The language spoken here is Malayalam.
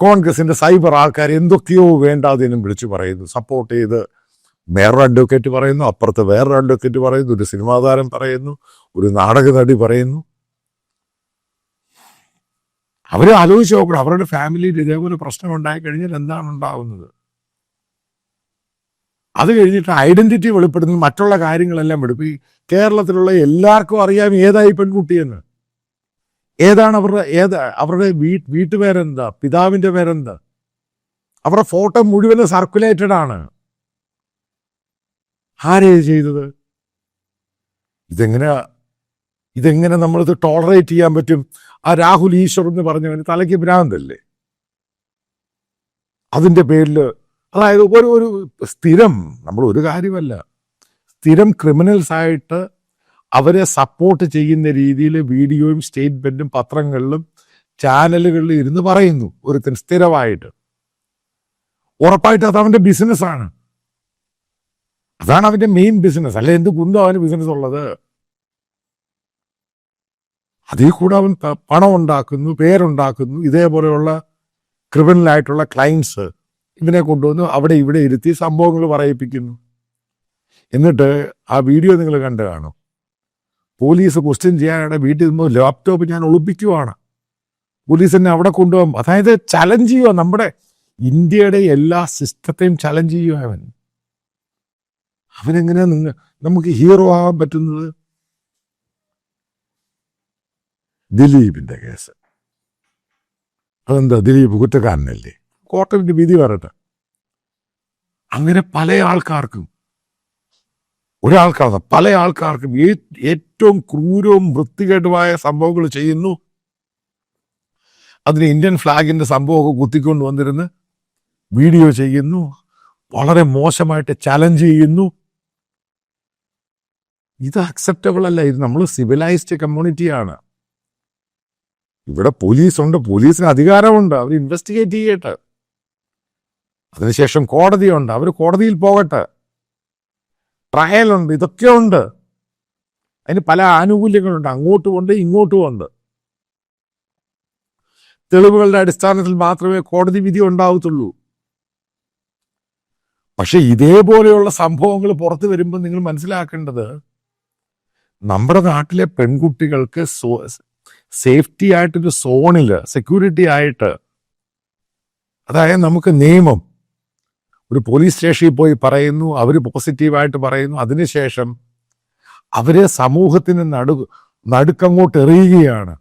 കോൺഗ്രസിന്റെ സൈബർ ആൾക്കാർ എന്തൊക്കെയോ വേണ്ടാതെന്നും വിളിച്ചു പറയുന്നു. സപ്പോർട്ട് ചെയ്ത് വേറൊരു അഡ്വക്കേറ്റ് പറയുന്നു അപ്പുറത്ത് വേറൊരു അഡ്വക്കേറ്റ് പറയുന്നു ഒരു സിനിമാ താരം പറയുന്നു ഒരു നാടക നടി പറയുന്നു. അവർ ആലോചിച്ച് നോക്കണം. അവരുടെ ഫാമിലിയിൽ ഇതേപോലെ പ്രശ്നം ഉണ്ടായി കഴിഞ്ഞാൽ എന്താണ് ഉണ്ടാവുന്നത്? അത് കഴിഞ്ഞിട്ട് ഐഡന്റിറ്റി വെളിപ്പെടുത്തുന്ന. മറ്റുള്ള കാര്യങ്ങളെല്ലാം വെളുപ്പ് കേരളത്തിലുള്ള എല്ലാവർക്കും അറിയാം ഏതായി പെൺകുട്ടിയെന്ന് ഏതാണ് അവരുടെ ഏത് അവരുടെ വീ വീട്ടുപേരെന്താ? പിതാവിന്റെ പേരെന്താ? അവരുടെ ഫോട്ടോ മുഴുവൻ സർക്കുലേറ്റഡ് ആണ്. ആരേ ചെയ്തത്? ഇതെങ്ങനെ ഇതെങ്ങനെ നമ്മളിത് ടോളറേറ്റ് ചെയ്യാൻ പറ്റും? ആ രാഹുൽ ഈശ്വർ എന്ന് പറഞ്ഞവന് തലയ്ക്ക് ഭ്രാന്തല്ലേ? അതിന്റെ പേരിൽ അതായത് ഒരു ഒരു സ്ഥിരം നമ്മൾ ഒരു കാര്യമല്ല സ്ഥിരം ക്രിമിനൽസ് ആയിട്ട് അവരെ സപ്പോർട്ട് ചെയ്യുന്ന രീതിയിൽ വീഡിയോയും സ്റ്റേറ്റ്മെന്റും പത്രങ്ങളിലും ചാനലുകളിലും ഇരുന്ന് പറയുന്നു. ഒരുത്തൻ സ്ഥിരമായിട്ട്. ഉറപ്പായിട്ട് അത് അവന്റെ ബിസിനസ്സാണ് അതാണ് അവന്റെ മെയിൻ ബിസിനസ് അല്ലെ എന്ത് കുന്തോ അവന് ബിസിനസ് ഉള്ളത്? അതിൽ കൂടെ അവൻ പണം ഉണ്ടാക്കുന്നു പേരുണ്ടാക്കുന്നു. ഇതേപോലെയുള്ള ക്രിമിനലായിട്ടുള്ള ക്ലൈൻസ് ഇവനെ കൊണ്ടുവന്ന് അവിടെ ഇവിടെ ഇരുത്തി സംഭവങ്ങൾ പറയിപ്പിക്കുന്നു. എന്നിട്ട് ആ വീഡിയോ നിങ്ങൾ കണ്ടു കാണും. പോലീസ് ക്വസ്റ്റ്യൻ ചെയ്യാനായിട്ട് വീട്ടിൽ നിന്ന് ലാപ്ടോപ്പ് ഞാൻ ഒളിപ്പിക്കുവാണ്. പോലീസ് എന്നെ അവിടെ കൊണ്ടുപോകും. അതായത് ചലഞ്ച് ചെയ്യുക നമ്മുടെ ഇന്ത്യയുടെ എല്ലാ സിസ്റ്റത്തെയും ചലഞ്ച് ചെയ്യുക അവൻ. അവനെങ്ങനെ നിങ്ങൾ നമുക്ക് ഹീറോ ആകാൻ പറ്റുന്നത്? ദിലീപിന്റെ കേസ്. അതെന്താ? ദിലീപ് കുറ്റക്കാരനല്ലേ? കോർട്ടിന്റെ വിധി പറയട്ടെ. അങ്ങനെ പല ആൾക്കാർക്കും ഒരാൾക്കാണ് പല ആൾക്കാർക്കും ഏറ്റവും ക്രൂരവും വൃത്തികേടുമായ സംഭവങ്ങൾ ചെയ്യുന്നു. അതിന് ഇന്ത്യൻ ഫ്ലാഗിന്റെ സംഭവമൊക്കെ കുത്തിക്കൊണ്ട് വന്നിരുന്ന് വീഡിയോ ചെയ്യുന്നു. വളരെ മോശമായിട്ട് ചലഞ്ച് ചെയ്യുന്നു. ഇത് അക്സെപ്റ്റബിൾ അല്ല. ഇത് നമ്മൾ സിവിലൈസ്ഡ് കമ്മ്യൂണിറ്റിയാണ് ഇവിടെ പോലീസുണ്ട്. പോലീസിന് അധികാരമുണ്ട്. അവർ ഇൻവെസ്റ്റിഗേറ്റ് ചെയ്യട്ടെ. അതിനുശേഷം കോടതിയുണ്ട്. അവർ കോടതിയിൽ പോകട്ടെ. ട്രയലുണ്ട് ഇതൊക്കെ ഉണ്ട് അതിന് പല ആനുകൂല്യങ്ങളുണ്ട്. അങ്ങോട്ടും ഉണ്ട് ഇങ്ങോട്ടും ഉണ്ട് തെളിവുകളുടെ അടിസ്ഥാനത്തിൽ മാത്രമേ കോടതി വിധി ഉണ്ടാവത്തുള്ളൂ. പക്ഷെ ഇതേപോലെയുള്ള സംഭവങ്ങൾ പുറത്തു വരുമ്പോൾ നിങ്ങൾ മനസ്സിലാക്കേണ്ടത് നമ്മുടെ നാട്ടിലെ പെൺകുട്ടികൾക്ക് സോ സേഫ്റ്റി ആയിട്ടൊരു സോണിൽ സെക്യൂരിറ്റി ആയിട്ട് അതായത് നമുക്ക് നിയമം ഒരു പോലീസ് സ്റ്റേഷനിൽ പോയി പറയുന്നു അവർ പോസിറ്റീവായിട്ട് പറയുന്നു അതിനുശേഷം അവരെ സമൂഹത്തിന് നടു നടുക്കങ്ങോട്ട് എറിയുകയാണ്